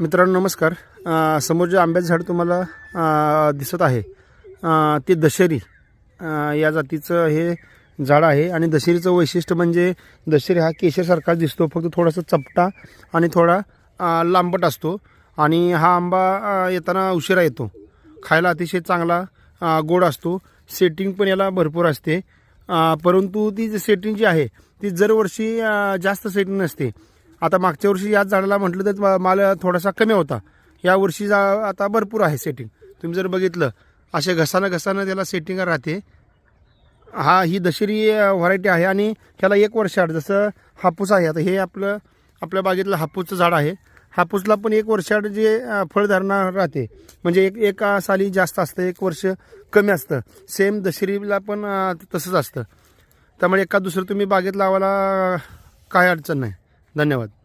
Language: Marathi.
मित्रांनो नमस्कार. समोर जे आंब्याचं झाड तुम्हाला दिसत आहे ते दशेरी या जातीचं हे झाड आहे. आणि दशेरीचं वैशिष्ट्य म्हणजे दशेरी हा केशरसारखाच दिसतो फक्त थोडासा चपटा आणि थोडा लांबट असतो. आणि हा आंबा येताना उशिरा येतो. खायला अतिशय चांगला गोड असतो. सेटिंग पण याला भरपूर असते. परंतु ती जी सेटिंग जी आहे ती दरवर्षी जास्त सेटिंग नसते. आता मागच्या वर्षी याच झाडाला म्हटलं तर मा- माल थोडासा कमी होता. या वर्षी जा- आता भरपूर आहे सेटिंग तुम्ही जर बघितलं असे घसानं घसानं त्याला सेटिंग राहते. हा ही दशेरी व्हरायटी आहे आणि ह्याला एक वर्ष आड जसं हापूस आहे. आता हे आपलं आपल्या बागेतलं हापूसचं झाड आहे. हापूसला पण एक वर्षाड जे फळधारणा राहते. म्हणजे एक एका साली जास्त असतं एक वर्ष कमी असतं. सेम दशेरीला पण तसंच असतं. त्यामुळे एका दुसरं तुम्ही बागेत लावायला काय अडचण नाही. धन्यवाद.